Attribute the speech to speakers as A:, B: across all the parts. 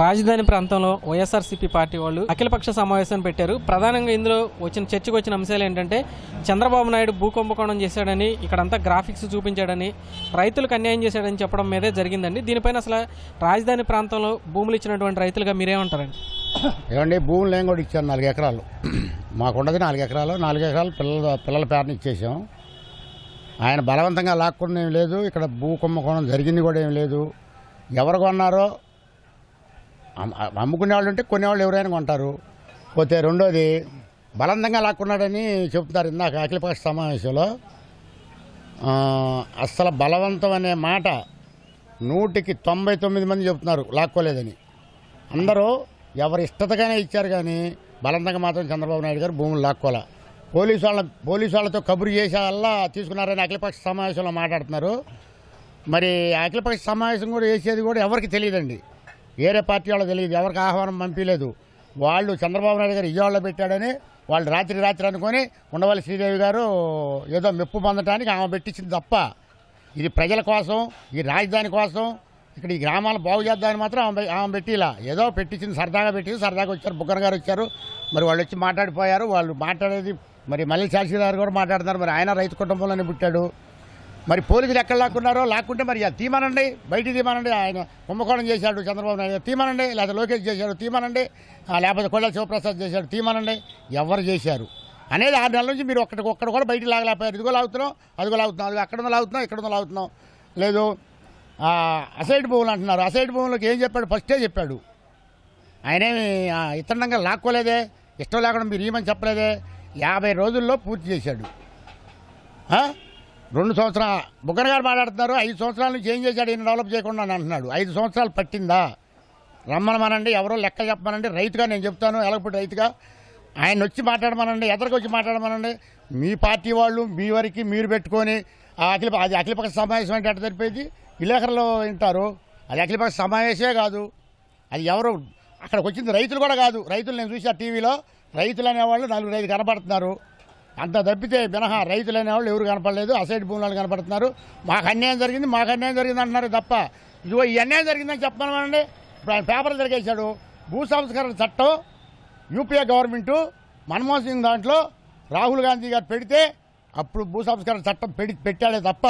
A: రాజధాని ప్రాంతంలో వైఎస్ఆర్సీపీ పార్టీ వాళ్ళు అఖిలపక్ష సమావేశాన్ని పెట్టారు. ప్రధానంగా ఇందులో వచ్చిన చర్చకు వచ్చిన అంశాలు ఏంటంటే చంద్రబాబు నాయుడు భూ కుంభకోణం చేశాడని ఇక్కడంతా గ్రాఫిక్స్ చూపించాడని రైతులకు అన్యాయం చేశాడని చెప్పడం మీదే జరిగిందండి. దీనిపైన అసలు రాజధాని ప్రాంతంలో భూములు ఇచ్చినటువంటి రైతులుగా మీరేమంటారండి?
B: ఏమండి భూములు ఏం కూడా ఇచ్చారు నాలుగు ఎకరాలు. మాకున్నది నాలుగు ఎకరాలు. నాలుగు ఎకరాలు పిల్లల పిల్లల పేరుని ఇచ్చేసాం. ఆయన బలవంతంగా లాక్కున్న ఏం లేదు. ఇక్కడ భూ కుంభకోణం జరిగింది కూడా ఏం లేదు. ఎవరు కొన్నారో అమ్ముకునే వాళ్ళు ఉంటే కొనేవాళ్ళు ఎవరైనా కొంటారు. పోతే రెండోది బలవంతంగా లాక్కున్నాడని చెప్తారు ఇందాక అఖిలపక్ష సమావేశంలో. అస్సలు బలవంతం అనే మాట నూటికి తొంభై తొమ్మిది మంది చెప్తున్నారు లాక్కోలేదని. అందరూ ఎవరి ఇష్టతగానే ఇచ్చారు కానీ బలవంతంగా మాత్రం చంద్రబాబు నాయుడు గారు భూములు లాక్కోలే. పోలీసు వాళ్ళ పోలీసు వాళ్ళతో కబురు చేసే వల్ల తీసుకున్నారని అఖిలపక్ష సమావేశంలో మాట్లాడుతున్నారు. మరి అఖిలపక్ష సమావేశం కూడా చేసేది కూడా ఎవరికి తెలియదండి. వేరే పార్టీ వాళ్ళకి తెలియదు. ఎవరికి ఆహ్వానం పంపించలేదు. వాళ్ళు చంద్రబాబు నాయుడు గారు ఇయ్యాళ్ళలో పెట్టాడని వాళ్ళు రాత్రి రాత్రి అనుకొని ఉండవల్లి శ్రీదేవి గారు ఏదో మెప్పు పొందటానికి ఆమె పెట్టించింది తప్ప ఇది ప్రజల కోసం ఈ రాజధాని కోసం ఇక్కడ ఈ గ్రామాలు బాగు చేద్దామని మాత్రం ఆమె ఆమె పెట్టిలా. ఏదో పెట్టించింది సరదాగా పెట్టింది సరదాగా వచ్చారు బుగ్గన గారు వచ్చారు. మరి వాళ్ళు వచ్చి మాట్లాడిపోయారు. వాళ్ళు మాట్లాడేది మరి మళ్ళీ శాస్త్రి గారు కూడా మాట్లాడుతున్నారు. మరి ఆయన రైతు కుటుంబంలోనే పుట్టాడు. మరి పోలీసులు ఎక్కడ లాక్కున్నారో లాక్కుంటే మరి తీమానండి తీమనండి. బయటికి తీమనండి. ఆయన కుంభకోణం చేశాడు చంద్రబాబు నాయుడు తీమానండి. తీమనండి లోకేష్ చేశాడు తీమనండి. లేకపోతే కొల్ల శివప్రసాద్ చేశాడు తీమనండి. ఎవరు చేశారు? అనేది ఆరు నెలల నుంచి మీరు ఒక్కడికి ఒక్కడ కూడా బయటికి లాగలేకపోయారు. ఇదిగో లాగుతున్నాం అదిగో లాగుతున్నాం అది అక్కడ లాగుతున్నాం ఇక్కడ లాగుతున్నాం లేదు. అసైడ్ భూములు అంటున్నారు. అసైడ్ భూములకు ఏం చెప్పాడు? ఫస్టే చెప్పాడు. ఆయనేమి ఇతరంగా లాక్కోలేదే? ఇష్టం లేకుండా మీరు ఏమని చెప్పలేదే? యాభై రోజుల్లో పూర్తి చేశాడు. రెండు సంవత్సరాలు బుగ్గన గారు మాట్లాడుతున్నారు ఐదు సంవత్సరాల నుంచి ఏం చేశాడు? ఈయన డెవలప్ చేయకుండా అని అంటున్నాడు. ఐదు సంవత్సరాలు పట్టిందా? రమ్మనమనండి ఎవరో లెక్క చెప్పమనండి. రైతుగా నేను చెప్తాను ఎలాగప్పుడు రైతుగా. ఆయన వచ్చి మాట్లాడమనండి ఎదరికి వచ్చి మాట్లాడమనండి. మీ పార్టీ వాళ్ళు మీ వరకు మీరు పెట్టుకొని ఆ అఖిల అది అఖిలపక్ష సమావేశం అంటే ఎట్ట జరిపేది విలేకరులు వింటారు. అది అఖిలపక్ష సమావేశమే కాదు. అది ఎవరు? అక్కడికి వచ్చింది రైతులు కూడా కాదు. రైతులు నేను చూసి ఆ టీవీలో. రైతులు అనేవాళ్ళు నలుగురు ఐదు కనపడుతున్నారు. అంత తప్పితే మినహా రైతులైన వాళ్ళు ఎవరు కనపడలేదు అసైడ్ భూములు వాళ్ళు కనపడుతున్నారు. మాకు అన్యాయం జరిగింది మాకు అన్యాయం జరిగింది అంటున్నారు తప్ప. ఇదిగో ఈ అన్యాయం జరిగిందని చెప్పమనండి ఇప్పుడు ఆయన పేపర్ తిరిగేశాడు. భూ సంస్కరణ చట్టం యూపీఏ గవర్నమెంటు మన్మోహన్ సింగ్ దాంట్లో రాహుల్ గాంధీ గారు పెడితే అప్పుడు భూ సంస్కరణ చట్టం పెడి పెట్టాడే తప్ప.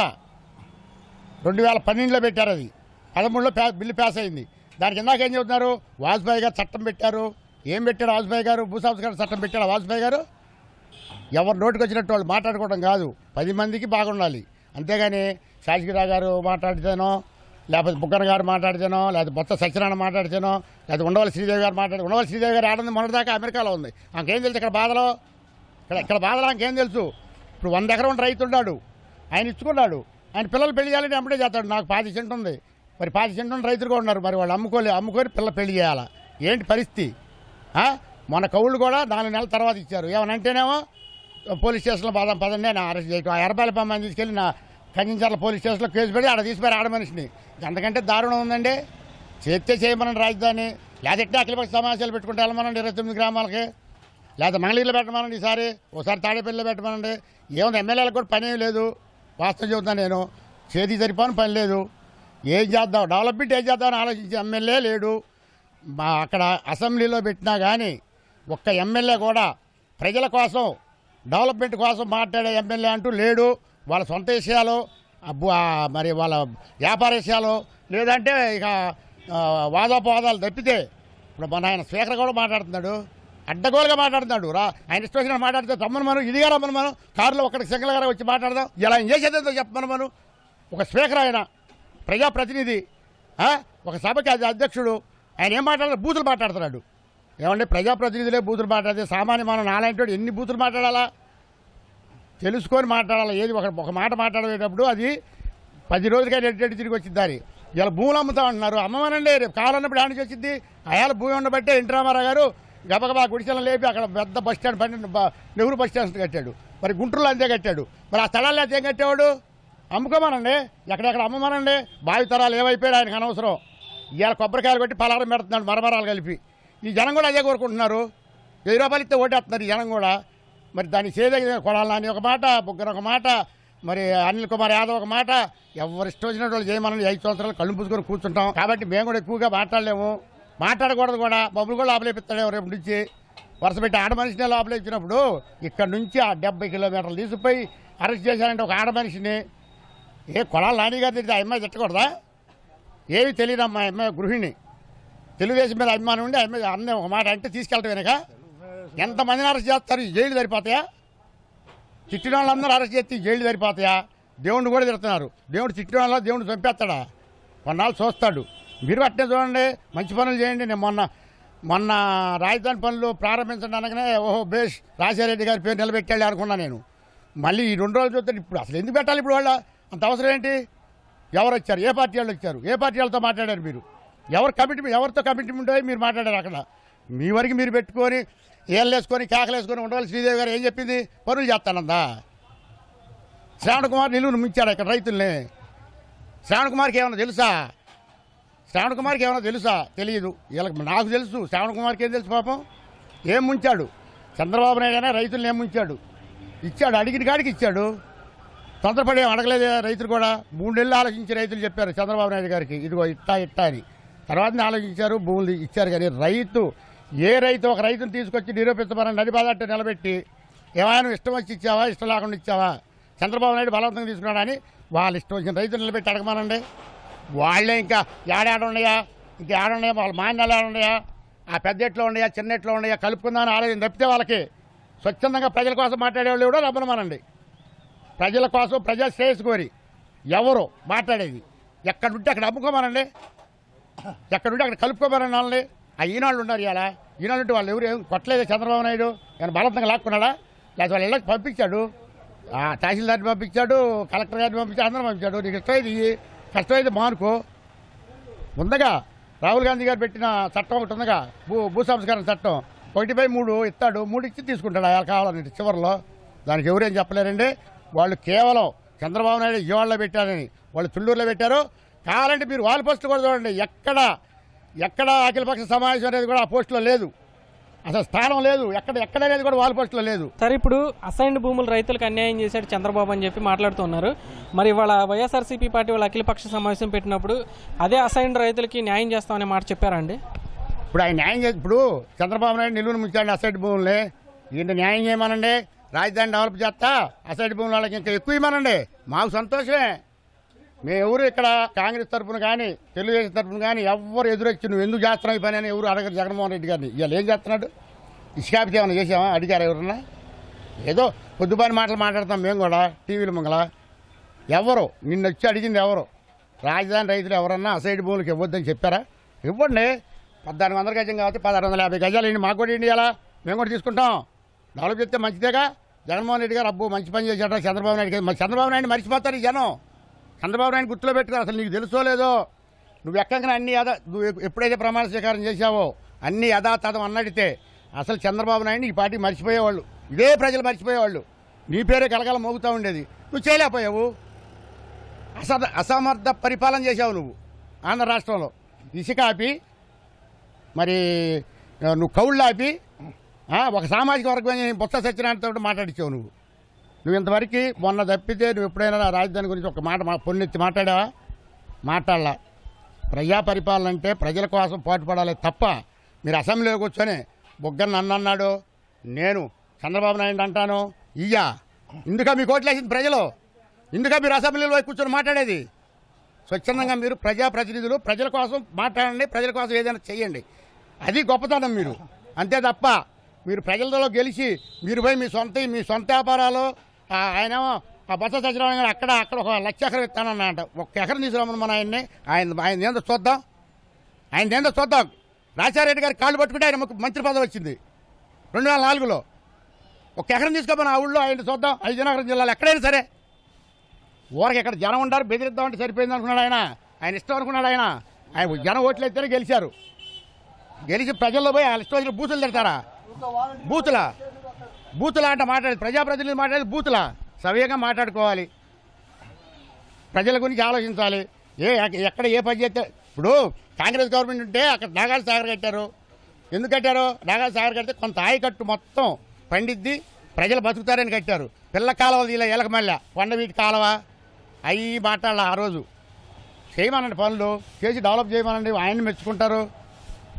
B: రెండు వేల పన్నెండులో పెట్టారు అది. పదమూడులో బిల్లు పాస్ అయింది. దానికి ఇందాక ఏం చెబుతున్నారు? వాజ్పేయి గారు చట్టం పెట్టారు. ఏం పెట్టాడు వాజ్పేయి గారు? భూ సంస్కరణ చట్టం పెట్టాడు వాజ్పేయి గారు? ఎవరు నోటికి వచ్చినట్టు వాళ్ళు మాట్లాడుకోవడం కాదు. పది మందికి బాగుండాలి. అంతేగాని శాసకిరావు గారు మాట్లాడితేనో లేకపోతే బుగ్గన గారు మాట్లాడితేనో లేకపోతే బొత్త సత్యనారాయణ మాట్లాడితేనో లేకపోతే ఉండవల్లి శ్రీదేవి గారు మాట్లాడి ఉండవల్లి శ్రీదేవి గారు ఆడంది మొన్నదాకా అమెరికాలో ఉంది. ఆమెకేం తెలుసు ఇక్కడ బాధలో? ఇక్కడ ఇక్కడ బాధలో ఆమెకేం తెలుసు? ఇప్పుడు వంద ఎకరం ఉన్న రైతు ఉన్నాడు ఆయన ఇచ్చుకున్నాడు. ఆయన పిల్లలు పెళ్ళి చేయాలని అమ్మడే చేస్తాడు. నాకు పాతి సెంటు ఉంది. మరి పాతి సెంటు ఉన్న రైతులు కూడా ఉన్నారు. మరి వాళ్ళు అమ్ముకోలే అమ్ముకొని పిల్ల పెళ్ళి చేయాలా? ఏంటి పరిస్థితి? మన కవులు కూడా నాలుగు నెలల తర్వాత ఇచ్చారు. ఏమనంటేనేమో పోలీస్ స్టేషన్లో పదం పదండి నా అరెస్ట్ చేయటం. ఆ ఎర్రబాల బొమ్మని తీసుకెళ్ళి నా కంచించర్ల పోలీస్ స్టేషన్లో కేసు పెట్టి ఆడ తీసిపోయారు ఆడ మనిషిని. అంతకంటే దారుణం ఉందండి. చేస్తే చేయమనండి రాజధాని. లేదంటే అఖిలపక్ష సమావేశాలు పెట్టుకుంటే వెళ్ళమనండి ఇరవై తొమ్మిది గ్రామాలకి. లేదా మంగళగిరిలో పెట్టమనండి ఈసారి. ఒకసారి తాడేపల్లిలో పెట్టమనండి. ఏముంది ఎమ్మెల్యేలకు కూడా పని ఏం లేదు. వాస్తవం చెబుతాను నేను. చేతి సరిపోని పని లేదు. ఏం చేద్దాం? డెవలప్మెంట్ ఏం చేద్దామని ఆలోచించి ఎమ్మెల్యే లేడు. మా అక్కడ అసెంబ్లీలో పెట్టినా కానీ ఒక్క ఎమ్మెల్యే కూడా ప్రజల కోసం డెవలప్మెంట్ కోసం మాట్లాడే ఎమ్మెల్యే అంటూ లేడు. వాళ్ళ సొంత విషయాలు మరి వాళ్ళ వ్యాపార విషయాలు లేదంటే ఇక వాదోపవాదాలు తప్పితే ఇప్పుడు మన ఆయన స్పీకర్ కూడా మాట్లాడుతున్నాడు. అడ్డగోలుగా మాట్లాడుతున్నాడు. రా ఆయన ఇష్టం వచ్చిన మాట్లాడితే తమ్మను మనం ఇదిగా రమ్మను మనం కారులో ఒకటి సింగల్ గారు వచ్చి మాట్లాడదాం. ఇలా ఏం చేసేదో చెప్పమను మనం ఒక స్పీకర్ ఆయన ప్రజాప్రతినిధి ఒక సభకి అధ్యక్షుడు ఆయన ఏం మాట్లాడారు బూతులు మాట్లాడుతున్నాడు. ఏమంటే ప్రజాప్రతినిధులే బూతులు మాట్లాడితే సామాన్య మనం నాలాంటి ఎన్ని బూతులు మాట్లాడాలా? తెలుసుకొని మాట్లాడాలి? ఏది ఒక ఒక మాట మాట్లాడేటప్పుడు అది పది రోజులకైనా ఎట్టి తిరిగి వచ్చింది దారి. ఇలా భూములు అమ్ముతా ఉంటున్నారు. అమ్మమనండి రేపు కావాలన్నప్పుడు ఆడికి వచ్చింది అయాల భూమి ఉండబట్టే ఎన్టీ రామారావు గారు గబగబా గుడిసెలను లేపి అక్కడ పెద్ద బస్ స్టాండ్ పని నెహ్రూ బస్ స్టాండ్ కట్టాడు. మరి గుంటూరులో అంతే కట్టాడు. మరి ఆ స్థలాలు అయితే ఏం కట్టేవాడు? అమ్ముకోమనండి. ఎక్కడెక్కడ అమ్మమనండి? బావి తరాలు ఏమైపోయాడు ఆయనకు అనవసరం. ఇవాళ కొబ్బరికాయలు పెట్టి పలారం పెడుతున్నాడు మరమరాలు కలిపి. ఈ జనం కూడా అదే కోరుకుంటున్నారు. వెయ్యి రూపాయలు ఇస్తే ఓటేస్తున్నారు ఈ జనం కూడా. మరి దాన్ని చేయదగిన కొడాలని ఒక మాట బుగ్గర ఒక మాట మరి అనిల్ కుమార్ యాదవ్ ఒక మాట. ఎవరు ఇష్టం వచ్చినట్టు వాళ్ళు చేయమని ఐదు సంవత్సరాలు కళ్ళు పూసుకొని కూర్చుంటాం. కాబట్టి మేము కూడా ఎక్కువగా మాట్లాడలేము. మాట్లాడకూడదు కూడా. బొబ్బులు కూడా లోపలేపిస్తాడు రేపు నుంచి వరుస పెట్టి ఆడ మనిషిని లోపలేపించినప్పుడు ఇక్కడ నుంచి ఆ డెబ్బై కిలోమీటర్లు తీసుకుపోయి అరెస్ట్ చేశారంటే ఒక ఆడ మనిషిని. ఏ కొడాలి నాని గారు తిరిగి ఆ అమ్మాయి తిట్టకూడదా? ఏమి తెలియదు అమ్మాయి అమ్మాయి గృహిణి. తెలుగుదేశం మీద అభిమానం ఉండి ఆ అన్న ఒక మాట అంటే తీసుకెళ్ళటం వెనక ఎంతమందిని అరెస్ట్ చేస్తారు? జైలు సరిపోతాయా? తిట్టిన వాళ్ళందరూ అరెస్ట్ చేస్తే జైలు సరిపోతాయా? దేవుడిని కూడా తిడుతున్నారు. దేవుడు తిట్టిన వాళ్ళ దేవుడు చంపేస్తాడా? కొన్నాళ్ళు చూస్తాడు. మీరు అట్నే చూడండి మంచి పనులు చేయండి. నేను మొన్న మొన్న రాజధాని పనులు ప్రారంభించడం అనగానే ఓహో బేష్ రాజారెడ్డి గారి పేరు నిలబెట్టాలి అనుకున్నా నేను. మళ్ళీ ఈ రెండు రోజులు చూస్తే ఇప్పుడు అసలు ఎందుకు పెట్టాలి ఇప్పుడు వాళ్ళ? అంత అవసరం ఏంటి? ఎవరు వచ్చారు? ఏ పార్టీ వాళ్ళు వచ్చారు? ఏ పార్టీ వాళ్ళతో మాట్లాడారు మీరు? ఎవరు కమిట్మెంట్ ఎవరితో కమిట్మెంట్ మీరు మాట్లాడారు అక్కడ. మీ వరకు మీరు పెట్టుకొని ఏళ్ళు వేసుకొని వేసుకొని ఉండవాలి శ్రీదేవి గారు ఏం చెప్పింది? పనులు చేస్తానందా? శ్రావణ కుమార్ నిలువును ముంచాడు ఇక్కడ రైతుల్ని. శ్రావణ కుమార్కి ఏమైనా తెలుసా? శ్రావణ కుమార్కి ఏమైనా తెలుసా? తెలియదు వీళ్ళకి నాకు తెలుసు. శ్రావణ కుమార్కి ఏం తెలుసు పాపం? ఏం ముంచాడు? చంద్రబాబు నాయుడు అయినా రైతుల్ని ఏం ముంచాడు? ఇచ్చాడు అడిగిన కాడికి ఇచ్చాడు. తొందరపడి ఏం అడగలేదు రైతులు కూడా? మూడు నెలలు ఆలోచించి రైతులు చెప్పారు చంద్రబాబు నాయుడు గారికి. ఇదిగో ఇట్టా ఇట్టా అని. తర్వాత ఆలోచించారు భూములు ఇచ్చారు కానీ రైతు ఏ రైతు ఒక రైతును తీసుకొచ్చి నిరూపించమని నడిబాదట్టు నిలబెట్టి ఏమైనా ఇష్టం వచ్చి ఇచ్చావా ఇష్టం లేకుండా ఇచ్చావా చంద్రబాబు నాయుడు బలవంతంగా తీసుకున్నాడని వాళ్ళు ఇష్టం వచ్చిన రైతులు నిలబెట్టి అడగమనండి. వాళ్ళే ఇంకా ఏడాడున్నాయా ఇంకా ఏడున్నాయా వాళ్ళ మాన్యాలు ఏడున్నాయా ఆ పెద్ద ఎట్లో ఉన్నాయా చిన్న ఎట్లో ఉన్నాయా కలుపుకుందామని ఆలోచన తప్పితే వాళ్ళకి స్వచ్ఛందంగా ప్రజల కోసం మాట్లాడే వాళ్ళు కూడా రమ్మనమానండి. ప్రజల కోసం ప్రజా శ్రేయస్సు కోరి ఎవరు మాట్లాడేది? ఎక్కడుంటే అక్కడ అమ్ముకోమనండి. ఎక్కడుంటే అక్కడ కలుపుకోమని వాళ్ళని ఆ ఈనాళ్ళు ఉన్నారు ఇలా ఈనాళ్ళు వాళ్ళు ఎవరు ఏం కొట్టలేదు చంద్రబాబు నాయుడు. కానీ బలవంతంగా లాక్కున్నాడా? లేకపోతే వాళ్ళ ఇళ్ళకి పంపించాడు. ఆ తహసీల్దార్ని పంపించాడు కలెక్టర్ గారిని పంపించాడు అందరం పంపించాడు. నీకు ఇష్టమైంది ఇయ్యి, కష్టమైతే మానుకో ఉందగా రాహుల్ గాంధీ గారు పెట్టిన చట్టం ఒకటి ఉందగా భూ భూ సంస్కరణ చట్టం. ఒకటి బై మూడు ఇస్తాడు మూడు ఇచ్చి తీసుకుంటాడు అలా కావాలని చివరిలో. దానికి ఎవరేం చెప్పలేరండి? వాళ్ళు కేవలం చంద్రబాబు నాయుడు విజయవాడలో పెట్టారని. వాళ్ళు తుళ్ళూరులో పెట్టారు. కావాలంటే మీరు వాళ్ళ పోస్టులు కూడా చూడండి. ఎక్కడ ఎక్కడ అఖిలపక్ష సమావేశం అనేది కూడా ఆ పోస్టులో లేదు. అసలు స్థానం లేదు. ఎక్కడ ఎక్కడ అనేది కూడా వాళ్ళ పోస్టులో లేదు.
A: సరే ఇప్పుడు అసైన్డ్ భూములు రైతులకు అన్యాయం చేశాడు చంద్రబాబు అని చెప్పి మాట్లాడుతున్నారు మరి ఇవాళ వైఎస్ఆర్సీపీ పార్టీ వాళ్ళు అఖిలపక్ష సమావేశం పెట్టినప్పుడు అదే అసైన్డ్ రైతులకి న్యాయం చేస్తామనే మాట చెప్పారండి
B: ఇప్పుడు ఆయన న్యాయం చేసి ఇప్పుడు చంద్రబాబు నాయుడు నిలువును ముంచండి అసైడ్ భూముల్ని. ఈయన న్యాయం చేయమనండి. రాజధాని డెవలప్ చేస్తా అసైడ్ భూముల వాళ్ళకి ఇంకా ఎక్కువ ఇవ్వమనండి. మాకు సంతోషమే. ఎవరు ఇక్కడ కాంగ్రెస్ తరఫున కానీ తెలుగుదేశం తరఫున కానీ ఎవరు ఎదురొచ్చి నువ్వు ఎందుకు చేస్తున్నావు ఈ పని అని ఎవరు అడగరు జగన్మోహన్ రెడ్డి గారిని. ఇవాళ ఏం చేస్తున్నాడు? ఇసుకాపితే ఏమైనా చేసామా అడిగారు ఎవరన్నా? ఏదో పొద్దుపని మాటలు మాట్లాడతాం మేము కూడా టీవీల ముంగల. ఎవరు? నిన్న వచ్చి అడిగింది ఎవరు? రాజధాని రైతులు ఎవరన్నా అసైడ్ భూములకు ఇవ్వద్దని చెప్పారా? ఇవ్వండి. పద్నాలుగు వందల గజం కాబట్టి పదహారు వందల యాభై గజాలు ఇండి మాకు కూడా ఇండి మేము కూడా తీసుకుంటాం. డెవలప్ చేస్తే మంచిదేగా? జగన్మోహన్ రెడ్డి గారు అబ్బో మంచి పని చేశాడు చంద్రబాబు నాయుడు చంద్రబాబు నాయుడు మర్చిపోతారు ఈ జనం. చంద్రబాబు నాయుడు గుర్తులో పెట్టుకున్నారు. అసలు నీకు తెలుసో లేదో? నువ్వు ఎక్కగానే అన్ని యథా నువ్వు ఎప్పుడైతే ప్రమాణ స్వీకారం చేశావో అన్ని యథాతథం అన్నడితే అసలు చంద్రబాబు నాయుడు ఈ పార్టీ మర్చిపోయేవాళ్ళు. ఇదే ప్రజలు మర్చిపోయేవాళ్ళు. నీ పేరే కలగల మోగుతూ ఉండేది. నువ్వు చేయలేకపోయావు. అసద అసమర్థ పరిపాలన చేశావు నువ్వు ఆంధ్ర రాష్ట్రంలో. ఇసుక ఆపి మరి నువ్వు కౌళ్ళు ఆపి ఒక సామాజిక వర్గం బొత్స సత్యనారాయణతో మాట్లాడించావు నువ్వు. నువ్వు ఇంతవరకు మొన్న తప్పితే నువ్వు ఎప్పుడైనా రాజధాని గురించి ఒక మాట మా పొన్నెత్తి మాట్లాడావా? మాట్లాడలా. ప్రజా పరిపాలన అంటే ప్రజల కోసం పాటుపడాలి తప్ప మీరు అసెంబ్లీలో కూర్చొని బుగ్గన్న నన్ను అన్నాడు నేను చంద్రబాబు నాయుడు అంటాను ఇయ్యా. ఇందుక మీ ఓట్లేసింది ప్రజలు. ఇందుక మీరు అసెంబ్లీలో పోయి కూర్చొని మాట్లాడేది. స్వచ్ఛందంగా మీరు ప్రజాప్రతినిధులు ప్రజల కోసం మాట్లాడండి ప్రజల కోసం ఏదైనా చేయండి అది గొప్పతనం మీరు. అంతే తప్ప మీరు ప్రజలలో గెలిచి మీరు పోయి మీ సొంత మీ సొంత వ్యాపారాలు ఆయన ఆయనేమో ఆ బస సచివాలయం గారు అక్కడ అక్కడ ఒక లక్ష ఎకరం ఇస్తానన్నట ఒక ఎకరం తీసుకురామని మన ఆయన్ని. ఆయన ఆయన ఏందో చూద్దాం. ఆయన ఏందో చూద్దాం. రాజారెడ్డి గారు కాళ్ళు పట్టుకుంటే ఆయన మాకు మంత్రి పదవి వచ్చింది. రెండు వేల నాలుగులో. ఒక ఎకరం తీసుకోమని ఆ ఊళ్ళో ఆయన చూద్దాం. విజయనగరం జిల్లాలో ఎక్కడైనా సరే. ఊరికి ఎక్కడ జనం ఉండారు బెదిరిద్దామంటే సరిపోయింది అనుకున్నాడు ఆయన. ఆయన ఇష్టం అనుకున్నాడు ఆయన. ఆయన జనం ఓట్లు అయితేనే గెలిచారు. గెలిచి ప్రజల్లో పోయి వాళ్ళ ఇష్టం వచ్చిన బూతులు తిడతారా? బూతులా? బూతులా అంటే మాట్లాడేది. ప్రజాప్రతినిధులు మాట్లాడేది బూతులా. సవ్యంగా మాట్లాడుకోవాలి. ప్రజల గురించి ఆలోచించాలి. ఏ ఎక్క- ఎక్కడ ఏ పని చేస్తే ఇప్పుడు కాంగ్రెస్ గవర్నమెంట్ ఉంటే అక్కడ నాగాల సాగర్ కట్టారు. ఎందుకు కట్టారు? నాగాల సాగర్ కడితే కొంత ఆయకట్టు మొత్తం పండిద్ది. ప్రజలు బతుకుతారని కట్టారు. పిల్ల కాలువ ఇలా ఎలకమల్ల మళ్ళా. కొండవీటి కాలువ. అవి మాట్లాడాలి ఆ రోజు. చేయమనండి పనులు. చేసి డెవలప్ చేయమనండి. ఆయన్ని మెచ్చుకుంటారు.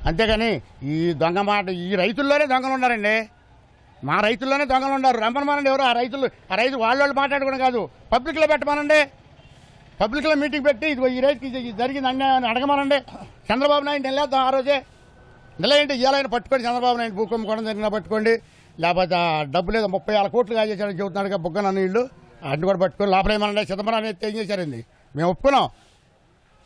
B: అంతేగాని ఈ దొంగ మాట ఈ రైతుల్లోనే దొంగలు ఉన్నారండి. మా రైతుల్లోనే దొంగలు ఉన్నారు. రమ్మనమానండి ఎవరు? ఆ రైతులు ఆ రైతు వాళ్ళ వాళ్ళు మాట్లాడుకోవడం కాదు. పబ్లిక్లో పెట్టమనండి. పబ్లిక్లో మీటింగ్ పెట్టి ఇది ఈ రైతుకి జరిగింది అన్యాయం అడగమనండి. చంద్రబాబు నాయుడు నిలేద్దాం ఆ రోజే. నిలయంటే ఇవ్వాలని పట్టుకోండి చంద్రబాబు నాయుడు భూకంపం కూడా జరిగినా పట్టుకోండి. లేకపోతే డబ్బు లేదు ముప్పై వేల కోట్లు కాజేశాడని చెబుతున్నాడు బుగ్గన నీళ్ళు అన్ని కూడా పట్టుకొని లోపలేమనండి. చిదంబరం అనేది ఏం చేశారండి? మేము ఒప్పుకున్నాం.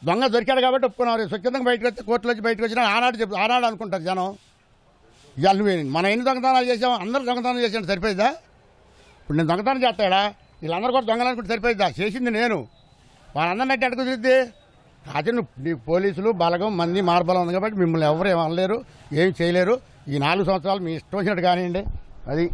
B: దొంగ దొరికాడు కాబట్టి ఒప్పుకున్నాం స్వచ్ఛందంగా బయటకు వచ్చి కోర్టులో వచ్చి బయటకు వచ్చినా ఆనాడు చెప్పు ఆనాడు అనుకుంటారు జనం. ఇవాళ నువ్వు మనం ఎన్ని దొంగతనాలు చేసాం అందరూ దొంగతనాలు చేసాడు సరిపోయిద్దా? ఇప్పుడు నేను దొంగతనం చేస్తాడా? వీళ్ళందరూ కూడా దొంగలనుకుంటే సరిపోయిద్దా? చేసింది నేను. వాళ్ళందరినీ అంటే అడుగు తిరిగితే అదే నువ్వు నీ పోలీసులు బలగం మంది మార్బలం ఉంది కాబట్టి మిమ్మల్ని ఎవరు ఏమనలేరు ఏం చేయలేరు. ఈ నాలుగు సంవత్సరాలు మీ ఇష్టం వచ్చినట్టు కానివ్వండి. అది